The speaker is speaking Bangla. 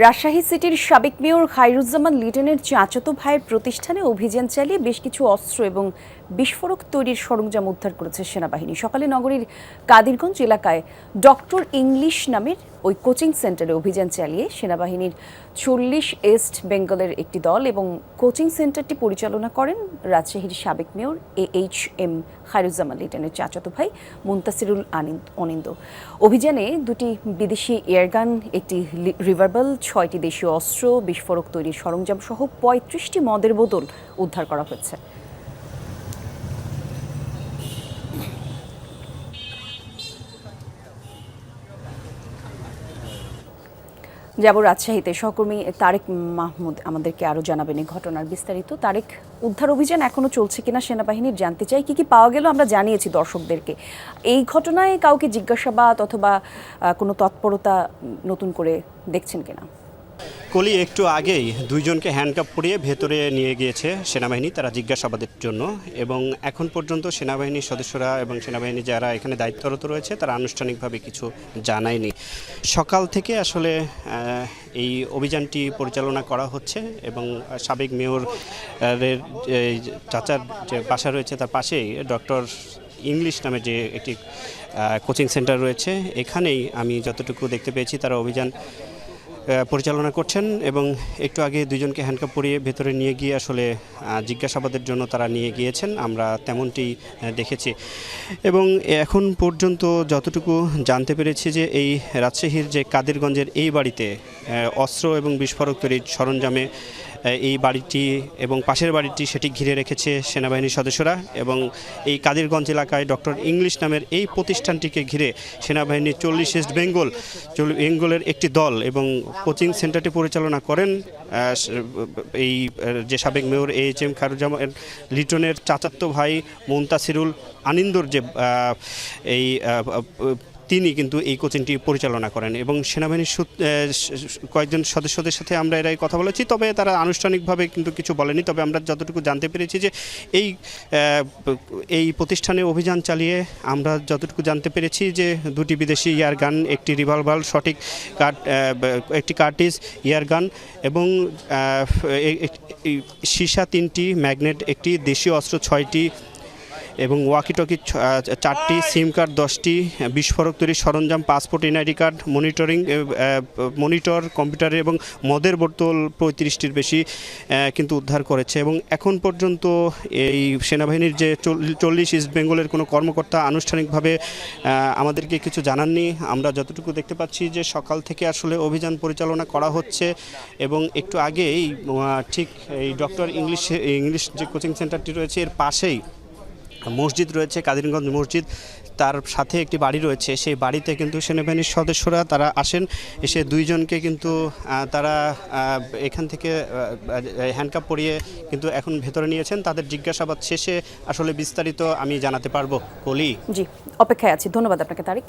রাজশাহী সিটির সাবেক মেয়র খায়রুজ্জামান লিটনের চাচাতো ভাইয়ের প্রতিষ্ঠানে অভিযান চালিয়ে বেশ কিছু অস্ত্র এবং বিস্ফোরক তৈরির সরঞ্জাম উদ্ধার করেছে সেনাবাহিনী। সকালে নগরীর কাদিরগঞ্জ এলাকায় ডক্টর ইংলিশ নামের ওই কোচিং সেন্টারে অভিযান চালিয়ে সেনাবাহিনীর চল্লিশ ইস্ট বেঙ্গলের একটি দল এবং কোচিং সেন্টারটি পরিচালনা করেন রাজশাহীর সাবেক mayor A H M Khairuzzaman লিটনের চাচাতো ভাই মুন্তাসিরুল আনিন্দ অনিন্দ। অভিযানে দুটি বিদেশি এয়ারগান, একটি রিভারবল ছয়টি দেশীয় অস্ত্র বিস্ফোরক তৈরির সরঞ্জাম সহ পঁয়ত্রিশটি মদের বোতল উদ্ধার করা হয়েছে। যাব রাজশাহীতে। সহকর্মী তারেক মাহমুদ আমাদেরকে আরও জানাবেন এই ঘটনার বিস্তারিত। তারেক, উদ্ধার অভিযান এখনও চলছে কিনা সেনাবাহিনীর জানতে চাই। কি কি পাওয়া গেল আমরা জানিয়েছি দর্শকদেরকে। এই ঘটনায় কাউকে জিজ্ঞাসাবাদ অথবা কোনো তৎপরতা নতুন করে দেখছেন কিনা? কলি একটু আগেই দুইজনকে হ্যান্ডকাপ পরিয়ে ভেতরে নিয়ে গিয়েছে সেনাবাহিনী, তারা জিজ্ঞাসাবাদের জন্য। এবং এখন পর্যন্ত সেনাবাহিনীর সদস্যরা এবং সেনাবাহিনী যারা এখানে দায়িত্বরত রয়েছে, তারা আনুষ্ঠানিকভাবে কিছু জানায়নি। সকাল থেকে আসলে এই অভিযানটি পরিচালনা করা হচ্ছে এবং সাবেক মেয়র চাচার যে বাসা রয়েছে তার পাশেই ডক্টর ইংলিশ নামে যে একটি কোচিং সেন্টার রয়েছে। এখানেই আমি যতটুকু দেখতে পেয়েছি, তারা অভিযান পরিচালনা করছেন এবং একটু আগে দুজনকে হ্যান্ডকাপ পরিয়ে ভেতরে নিয়ে গিয়ে আসলে জিজ্ঞাসাবাদের জন্য তারা নিয়ে গিয়েছেন, আমরা তেমনটি দেখেছি। এবং এখন পর্যন্ত যতটুকু জানতে পেরেছি যে এই রাজশাহীর যে কাদেরগঞ্জের এই বাড়িতে অস্ত্র এবং বিস্ফোরক তৈরির সরঞ্জামে এই বাড়িটি এবং পাশের বাড়িটি সেটি ঘিরে রেখেছে সেনাবাহিনীর সদস্যরা এবং এই কাদিরগঞ্জ এলাকায় ডক্টর ইংলিশ নামের এই প্রতিষ্ঠানটিকে ঘিরে সেনাবাহিনীর চল্লিশ ইস্ট বেঙ্গল বেঙ্গলের একটি দল এবং কোচিং সেন্টারটি পরিচালনা করেন এই, যে সাবেক mayor A H M Khairuzzaman লিটনের চাচাত্ত ভাই মুন্তাসিরুল আনিন্দর যে এই তিনি কিন্তু এই কোচিংটি পরিচালনা করেন এবং সেনাবাহিনীর কয়েকজন সদস্যদের সাথে আমরা এরাই কথা বলেছি। তবে তারা আনুষ্ঠানিকভাবে কিন্তু কিছু বলেনি। তবে আমরা যতটুকু জানতে পেরেছি যে এই এই প্রতিষ্ঠানে অভিযান চালিয়ে আমরা যতটুকু জানতে পেরেছি যে দুটি বিদেশি ইয়ার গান, একটি রিভলভার, সঠিক কাট একটি কার্টিজ ইয়ার গান এবং সীসা তিনটি ম্যাগনেট, একটি দেশীয় অস্ত্র ছয়টি এবং ওয়াকিটকি চারটি সিম কার্ড দশটি বিস্ফোরক তৈরির সরঞ্জাম passport NID card monitoring monitor কম্পিউটারে এবং মদের বোতল পঁয়ত্রিশটির বেশি কিন্তু উদ্ধার করেছে। এবং এখন পর্যন্ত এই সেনাবাহিনীর যে চল- চল্লিশ ইস্ট বেঙ্গলের কোনো কর্মকর্তা আনুষ্ঠানিকভাবে আমাদেরকে কিছু জানাননি। আমরা যতটুকু দেখতে পাচ্ছি যে সকাল থেকে আসলে অভিযান পরিচালনা করা হচ্ছে এবং একটু আগেই ঠিক এই ডক্টর ইংলিশ ইংলিশ যে কোচিং সেন্টারটি রয়েছে এর পাশেই মসজিদ রয়েছে, কাদিরগঞ্জ মসজিদ। তার সাথে একটি বাড়ি রয়েছে। সেই বাড়িতে কিন্তু সেনাবাহিনীর সদস্যরা তারা আসেন। এসে দুইজনকে কিন্তু তারা এখান থেকে হ্যান্ডকাপ পরিয়ে কিন্তু এখন ভেতরে নিয়েছেন। তাদের জিজ্ঞাসাবাদ শেষে আসলে বিস্তারিত আমি জানাতে পারব। কলি। জি, অপেক্ষায় আছি। ধন্যবাদ আপনাকে, তারেক।